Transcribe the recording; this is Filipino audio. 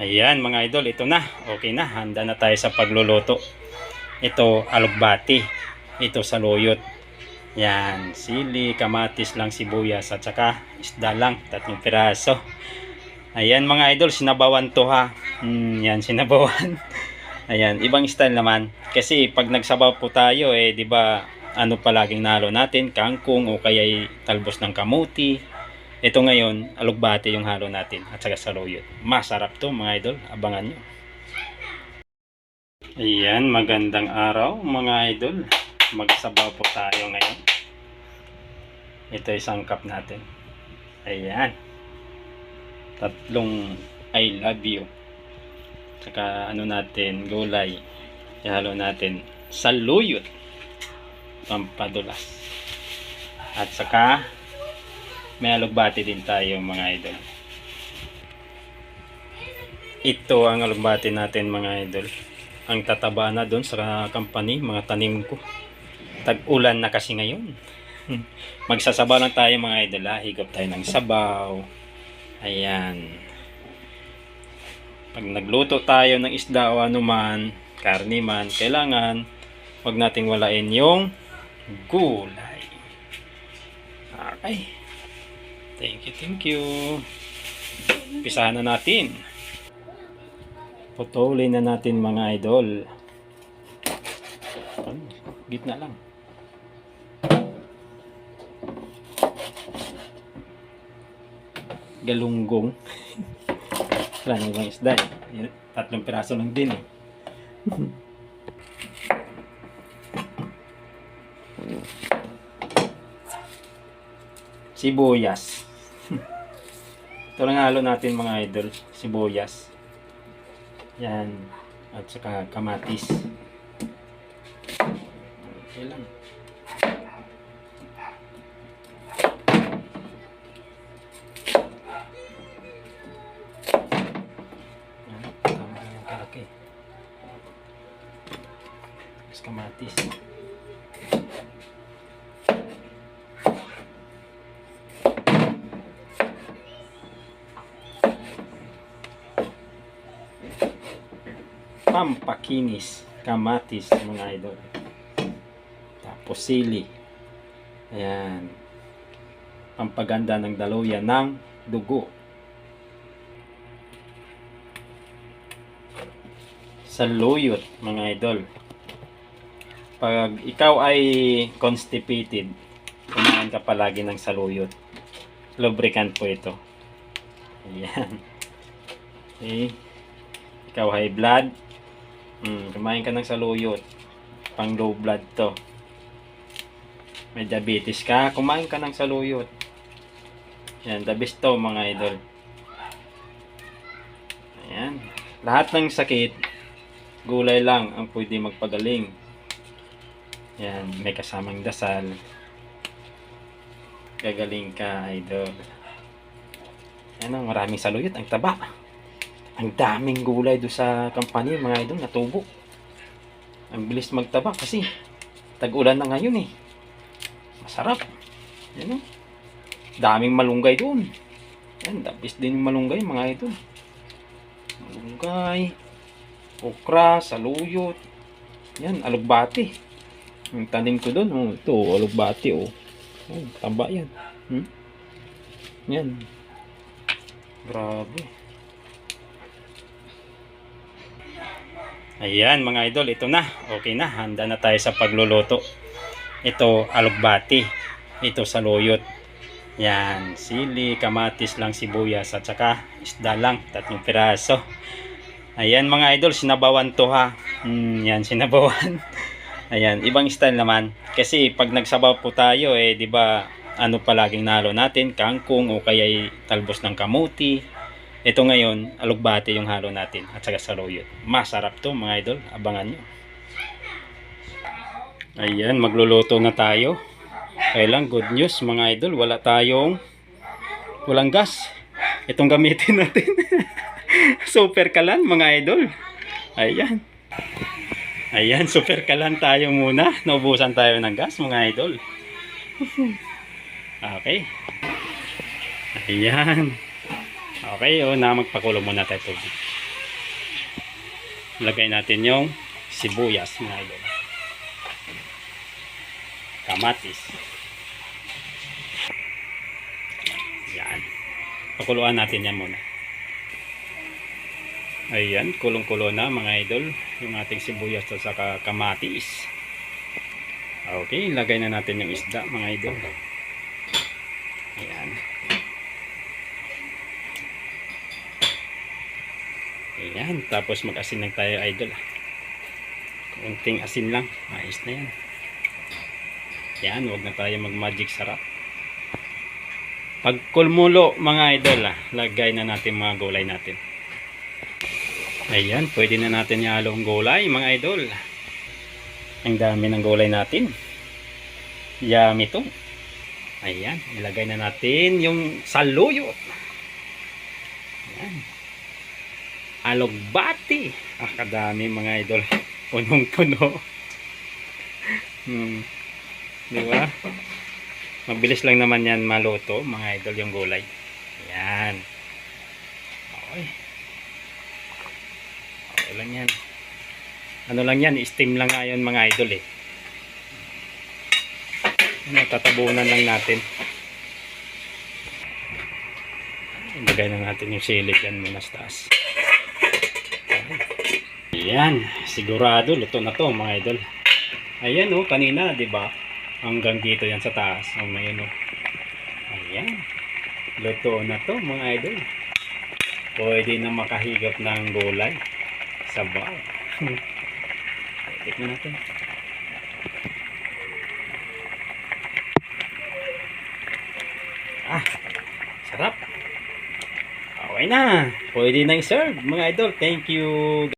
Ayan mga idol, ito na. Okay na, handa na tayo sa pagluluto. Ito, alugbati. Ito, saluyot. Yan, sili, kamatis lang, sibuyas, at saka isda lang, tatlong piraso. Ayan mga idol, sinabawan to ha. Hmm, yan, sinabawan. Ayan, ibang style naman. Kasi pag nagsabaw po tayo, eh, di ba, ano palaging nalo natin, kangkong o kaya talbos ng kamuti. Ito ngayon, alugbati yung halo natin at saka saluyot. Masarap to mga idol, abangan nyo. Ayan, magandang araw mga idol. Magsabaw po tayo ngayon. Ito isang cup natin. Ayan. Tatlong I love you. Saka ano natin, gulay. Ihalo natin saluyot. Pampadulas. At saka may alugbati din tayo mga idol. Ito ang alugbati natin mga idol. Ang tataba na doon sa company, mga tanim ko. Tag-ulan na kasi ngayon. Magsasabaw lang tayo mga idol ha. Higop tayo ng sabaw. Ayan. Pag nagluto tayo ng isda o ano man, karni man, kailangan wag nating walain yung gulay. Okay. Thank you, thank you. Pisahan na natin. Putulin na natin mga idol. Gitna lang. Galunggong. Wala na isda eh. Tatlong piraso lang din eh. Sibuyas. Ito lang halo natin mga idol. Sibuyas. Yan. At saka kamatis. Okay lang. Yan. Tama. Tapos kamatis. Pampakinis, kamatis mga idol. Tapos sili. Ayan. Pampaganda ng daluyan ng dugo. Saluyot mga idol. Pag ikaw ay constipated, kumain ka palagi ng saluyot. Lubricant po ito. Ayan. Okay. Ikaw high blood, Mm, kumain ka ng saluyot. Pang low blood to. May diabetes ka, kumain ka ng saluyot. Yan, the best to mga idol. Ayan. Lahat ng sakit, gulay lang ang pwede magpagaling. Yan, may kasamang dasal. Gagaling ka, idol. Ang maraming saluyot, ang taba. Ang daming gulay do sa company, mga idol, natubo. Ang bilis magtaba kasi tag-ulan na ngayon eh. Masarap. Yan oh. Daming malunggay doon. Yan, dabis din yung malunggay, mga idol. Malunggay, okra, saluyot. Yan, alugbati. Yung tanim ko doon, oh, ito, alugbati, oh. Oh, taba yan. Hmm? Yan. Grabe. Ayan mga idol, ito na. Okay na, handa na tayo sa pagluluto. Ito, alugbati. Ito, saluyot. Yan, sili, kamatis lang, sibuyas, at saka isda lang, tatlong piraso. Ayan mga idol, sinabawan to ha. Hmm, yan, sinabawan. Ayan, ibang style naman. Kasi pag nagsabaw po tayo, eh, di ba, ano palaging nalo natin, kangkong o kaya talbos ng kamuti. Ito ngayon, alugbati yung halo natin at saka saluyot. Masarap to mga idol, abangan nyo. Ayan, magluluto na tayo. Kailang good news mga idol, wala tayong walang gas. Itong gamitin natin. super kalan mga idol. Ayan. Ayan, super kalan tayo muna. Naubusan tayo ng gas mga idol. Okay. Ayan. Okay, o na magpakulo muna tayo tubig. lagay natin yung sibuyas mga idol. Kamatis. Yan. Pakuluan natin yan muna. Ayan, kulong-kulo na mga idol. Yung ating sibuyas at saka kamatis. Okay, lagay na natin yung isda mga idol. Ayan. Ayan, tapos mag-asin lang tayo idol. Kunting asin lang, ayos na yan. Yan, huwag na tayo mag-magic sarap. Pag kulmulo mga idol, ah, lagay na natin mga gulay natin. Ayan, pwede na natin ihalo ang gulay mga idol. Ang dami ng gulay natin. Yummy to. Ayan, ilagay na natin yung saluyot. Ayan. Alogbati. Ah, kadami mga idol. Punong-puno. hmm. Di ba? Mabilis lang naman yan maluto, mga idol, yung gulay. Ayan. Okay. Okay lang yan. Ano lang yan, steam lang nga mga idol eh. Ano, tatabunan lang natin. Ilagay na natin yung sili dyan muna sa taas. Ayan, sigurado luto na to mga idol. Ayan oh, kanina 'di ba? Hanggang dito yan sa taas. Oh, may ano. Ayan. Luto na to mga idol. Pwede na makahigop ng gulay. Sabaw. Tikman natin. Ah, sarap. Okay na. Pwede na i-serve mga idol. Thank you.